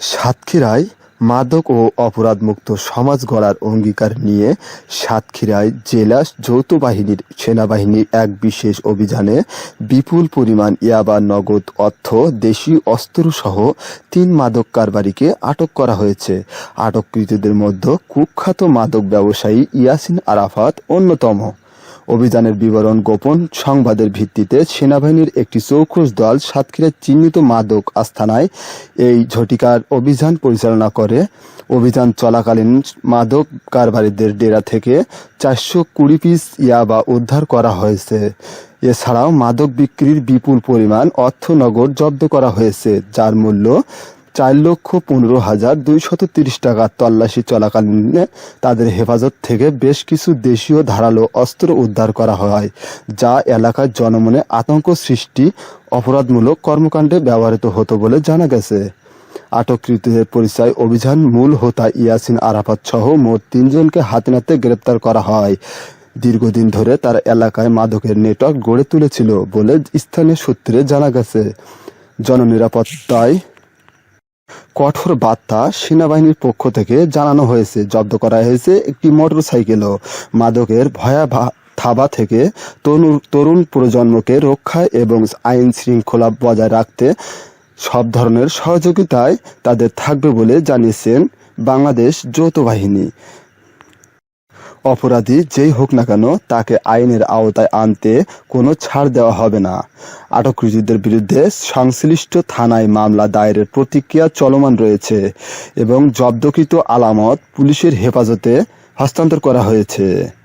সাতক্ষীরায় মাদক ও অপরাধমুক্ত সমাজ গড়ার অঙ্গীকার নিয়ে সাতক্ষীরায় জেলা যৌথ বাহিনীর সেনাবাহিনীর এক বিশেষ অভিযানে বিপুল পরিমাণ ইয়াবা নগদ অর্থ দেশীয় অস্ত্রসহ তিন মাদক কারবারিকে আটক করা হয়েছে। আটককৃতদের মধ্যে কুখ্যাত মাদক ব্যবসায়ী ইয়াসিন আরাফাত অন্যতম। অভিযানের বিবরণ গোপন সংবাদের ভিত্তিতে সেনাবাহিনীর একটি চৌকস দল সাতক্ষীরার চিহ্নিত মাদক আস্থানায় এই ঝটিকার অভিযান পরিচালনা করে। অভিযান চলাকালীন মাদক কারবারিদের ডেরা থেকে চারশো কুড়ি পিস ইয়াবা উদ্ধার করা হয়েছে। এছাড়াও মাদক বিক্রির বিপুল পরিমাণ অর্থ নগদ জব্দ করা হয়েছে, যার মূল্য চার লক্ষ পনেরো হাজার দুইশত তিরিশ টাকা তল্লাশি চলাকালীন তাদের হেফাজত থেকে বেশ কিছু দেশীয় ধারালো অস্ত্র উদ্ধার করা হয়, যা এলাকার জনমনে আতঙ্ক সৃষ্টি, অপরাধমূলক কর্মকাণ্ডে ব্যবহৃত হতো বলে জানা গেছে। আটককৃতদের পরিচয় অভিযান মূল হোতা ইয়াসিন আরাফাত সহ মোট তিনজনকে হাতে নাতে গ্রেপ্তার করা হয়। দীর্ঘদিন ধরে তার এলাকায় মাদকের নেটওয়ার্ক গড়ে তুলেছিল বলে স্থানীয় সূত্রে জানা গেছে। জননিরাপত্তায় কঠোর বার্তা সেনাবাহিনীর পক্ষ থেকে জানানো হয়েছে। জব্দ করা হয়েছে একটি মোটর মোটরসাইকেলও মাদকের ভয়াবহ থাবা থেকে তরুণ তরুণ প্রজন্মকে রক্ষায় এবং আইন শৃঙ্খলা বজায় রাখতে সব ধরনের সহযোগিতায় তাদের থাকবে বলে জানিয়েছেন বাংলাদেশ যৌথ বাহিনী। অপরাধী যেই হোক না কেন তাকে আইনের আওতায় আনতে কোনো ছাড় দেওয়া হবে না। আটককৃতদের বিরুদ্ধে সংশ্লিষ্ট থানায় মামলা দায়েরের প্রতিক্রিয়া চলমান রয়েছে এবং জব্দকৃত আলামত পুলিশের হেফাজতে হস্তান্তর করা হয়েছে।